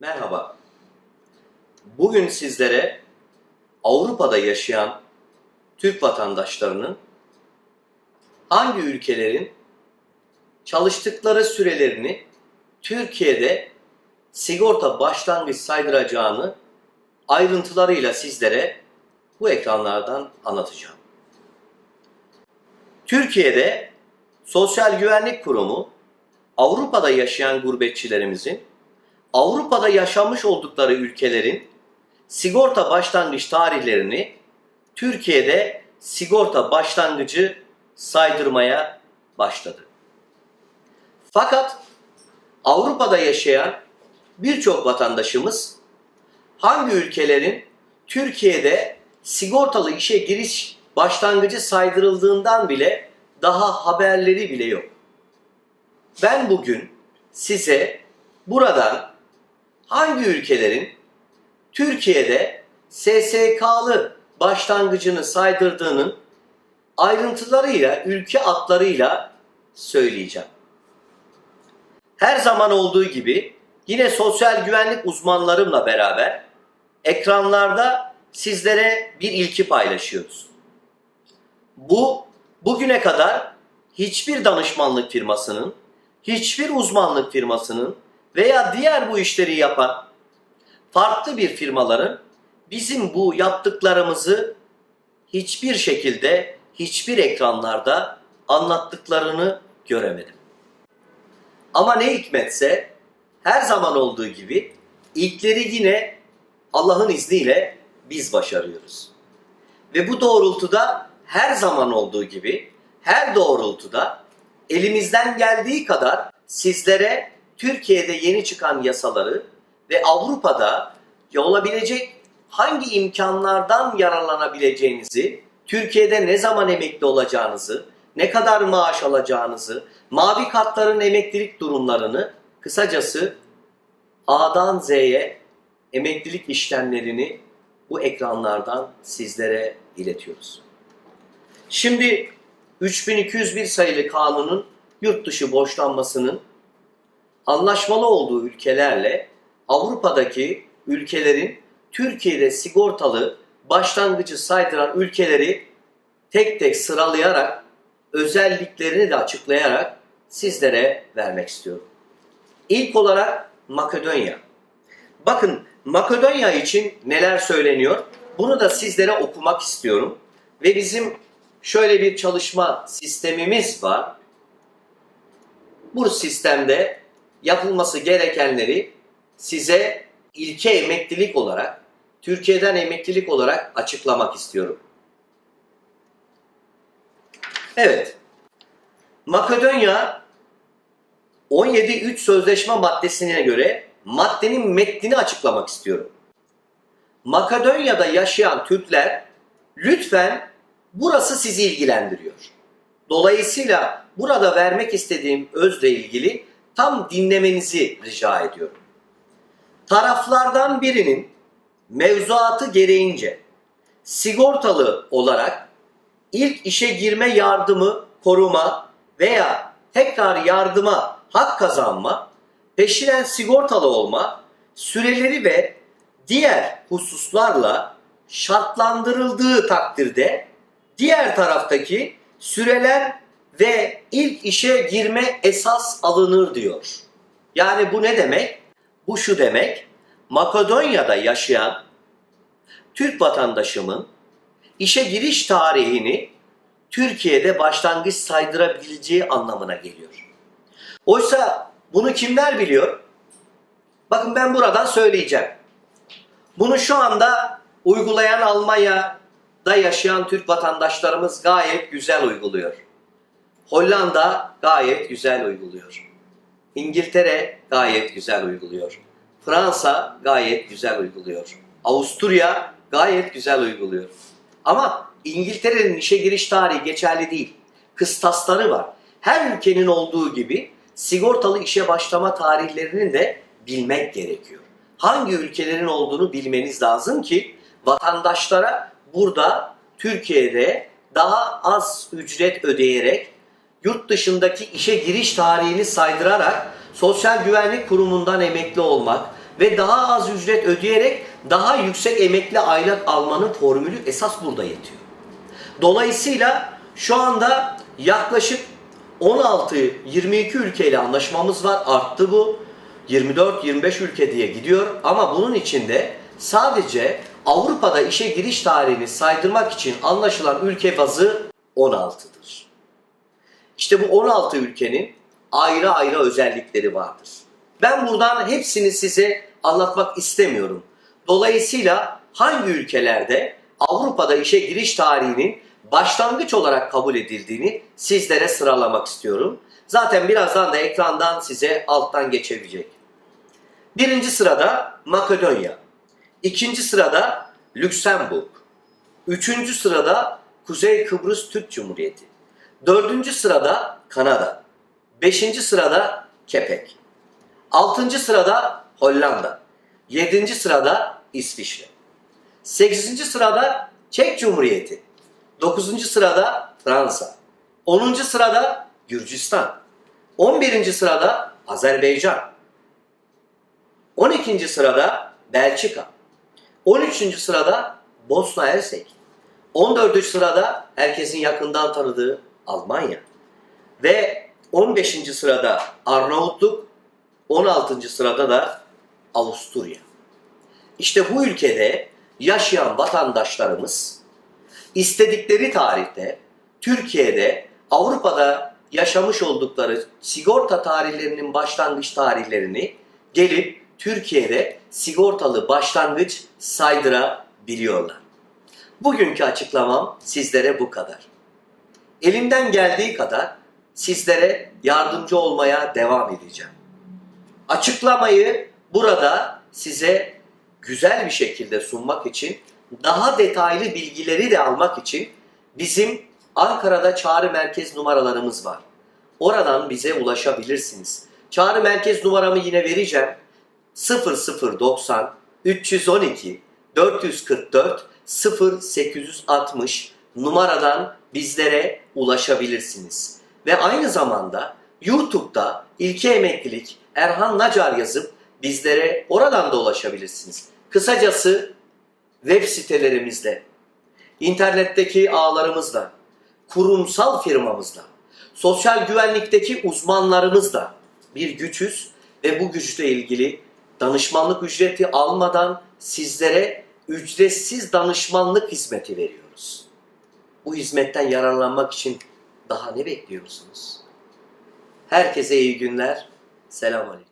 Merhaba. Bugün sizlere Avrupa'da yaşayan Türk vatandaşlarının hangi ülkelerin çalıştıkları sürelerini Türkiye'de sigorta başlangıç saydıracağını ayrıntılarıyla sizlere bu ekranlardan anlatacağım. Türkiye'de Sosyal Güvenlik Kurumu Avrupa'da yaşayan gurbetçilerimizin Avrupa'da yaşamış oldukları ülkelerin sigorta başlangıç tarihlerini Türkiye'de sigorta başlangıcı saydırmaya başladı. Fakat Avrupa'da yaşayan birçok vatandaşımız hangi ülkelerin Türkiye'de sigortalı işe giriş başlangıcı saydırıldığından bile daha haberleri bile yok. Ben bugün size buradan hangi ülkelerin Türkiye'de SSK'lı başlangıcını saydırdığının ayrıntılarıyla, ülke adlarıyla söyleyeceğim. Her zaman olduğu gibi yine sosyal güvenlik uzmanlarımla beraber ekranlarda sizlere bir ilki paylaşıyoruz. Bu bugüne kadar hiçbir danışmanlık firmasının, hiçbir uzmanlık firmasının veya diğer bu işleri yapan farklı bir firmaların bizim bu yaptıklarımızı hiçbir şekilde hiçbir ekranlarda anlattıklarını göremedim. Ama ne hikmetse her zaman olduğu gibi ilkleri yine Allah'ın izniyle biz başarıyoruz. Ve bu doğrultuda her zaman olduğu gibi her doğrultuda elimizden geldiği kadar sizlere Türkiye'de yeni çıkan yasaları ve Avrupa'da olabilecek hangi imkanlardan yararlanabileceğinizi, Türkiye'de ne zaman emekli olacağınızı, ne kadar maaş alacağınızı, mavi kartların emeklilik durumlarını, kısacası A'dan Z'ye emeklilik işlemlerini bu ekranlardan sizlere iletiyoruz. Şimdi 3201 sayılı kanunun yurt dışı borçlanmasının anlaşmalı olduğu ülkelerle Avrupa'daki ülkelerin Türkiye'de sigortalı başlangıcı saydıran ülkeleri tek tek sıralayarak özelliklerini de açıklayarak sizlere vermek istiyorum. İlk olarak Makedonya. Bakın Makedonya için neler söyleniyor? Bunu da sizlere okumak istiyorum. Ve bizim şöyle bir çalışma sistemimiz var. Bu sistemde yapılması gerekenleri size ilke emeklilik olarak, Türkiye'den emeklilik olarak açıklamak istiyorum. Evet. Makedonya 17.3 sözleşme maddesine göre maddenin metnini açıklamak istiyorum. Makedonya'da yaşayan Türkler lütfen burası sizi ilgilendiriyor. Dolayısıyla burada vermek istediğim özle ilgili tam dinlemenizi rica ediyorum. Taraflardan birinin mevzuatı gereğince sigortalı olarak ilk işe girme yardımı, koruma veya tekrar yardıma hak kazanma, peşinen sigortalı olma, süreleri ve diğer hususlarla şartlandırıldığı takdirde diğer taraftaki süreler ve ilk işe girme esas alınır diyor. Yani bu ne demek? Bu şu demek. Makedonya'da yaşayan Türk vatandaşımın işe giriş tarihini Türkiye'de başlangıç saydırabileceği anlamına geliyor. Oysa bunu kimler biliyor? Bakın ben buradan söyleyeceğim. Bunu şu anda uygulayan Almanya'da yaşayan Türk vatandaşlarımız gayet güzel uyguluyor. Hollanda gayet güzel uyguluyor. İngiltere gayet güzel uyguluyor. Fransa gayet güzel uyguluyor. Avusturya gayet güzel uyguluyor. Ama İngiltere'nin işe giriş tarihi geçerli değil. Kıstasları var. Her ülkenin olduğu gibi sigortalı işe başlama tarihlerinin de bilmek gerekiyor. Hangi ülkelerin olduğunu bilmeniz lazım ki vatandaşlara burada Türkiye'de daha az ücret ödeyerek yurt dışındaki işe giriş tarihini saydırarak Sosyal Güvenlik Kurumu'ndan emekli olmak ve daha az ücret ödeyerek daha yüksek emekli aylık almanın formülü esas burada yetiyor. Dolayısıyla şu anda yaklaşık 16-22 ülkeyle anlaşmamız var. Arttı bu. 24-25 ülke diye gidiyor. Ama bunun içinde sadece Avrupa'da işe giriş tarihini saydırmak için anlaşılan ülke bazı 16'dır. İşte bu 16 ülkenin ayrı ayrı özellikleri vardır. Ben buradan hepsini size anlatmak istemiyorum. Dolayısıyla hangi ülkelerde Avrupa'da işe giriş tarihinin başlangıç olarak kabul edildiğini sizlere sıralamak istiyorum. Zaten birazdan da ekrandan size alttan geçebilecek. Birinci sırada Makedonya. İkinci sırada Lüksemburg. Üçüncü sırada Kuzey Kıbrıs Türk Cumhuriyeti. Dördüncü sırada Kanada. Beşinci sırada Kepek. Altıncı sırada Hollanda. Yedinci sırada İsviçre. Sekizinci sırada Çek Cumhuriyeti. Dokuzuncu sırada Fransa. Onuncu sırada Gürcistan. On birinci sırada Azerbaycan. On ikinci sırada Belçika. On üçüncü sırada Bosna Hersek. On dördüncü sırada herkesin yakından tanıdığı Almanya. Ve 15. sırada Arnavutluk, 16. sırada da Avusturya. İşte bu ülkede yaşayan vatandaşlarımız istedikleri tarihte Türkiye'de Avrupa'da yaşamış oldukları sigorta tarihlerinin başlangıç tarihlerini gelip Türkiye'de sigortalı başlangıç saydırabiliyorlar. Bugünkü açıklamam sizlere bu kadar. Elimden geldiği kadar sizlere yardımcı olmaya devam edeceğim. Açıklamayı burada size güzel bir şekilde sunmak için, daha detaylı bilgileri de almak için bizim Ankara'da çağrı merkez numaralarımız var. Oradan bize ulaşabilirsiniz. Çağrı merkez numaramı yine vereceğim. 0090 312 444 0860 numaradan bizlere ulaşabilirsiniz. Ve aynı zamanda YouTube'da İlke Emeklilik Erhan Nacar yazıp bizlere oradan da ulaşabilirsiniz. Kısacası web sitelerimizde, internetteki ağlarımızla, kurumsal firmamızla, sosyal güvenlikteki uzmanlarımızla bir güçüz ve bu güçle ilgili danışmanlık ücreti almadan sizlere ücretsiz danışmanlık hizmeti veriyoruz. Bu hizmetten yararlanmak için daha ne bekliyorsunuz? Herkese iyi günler. سلام عليكم.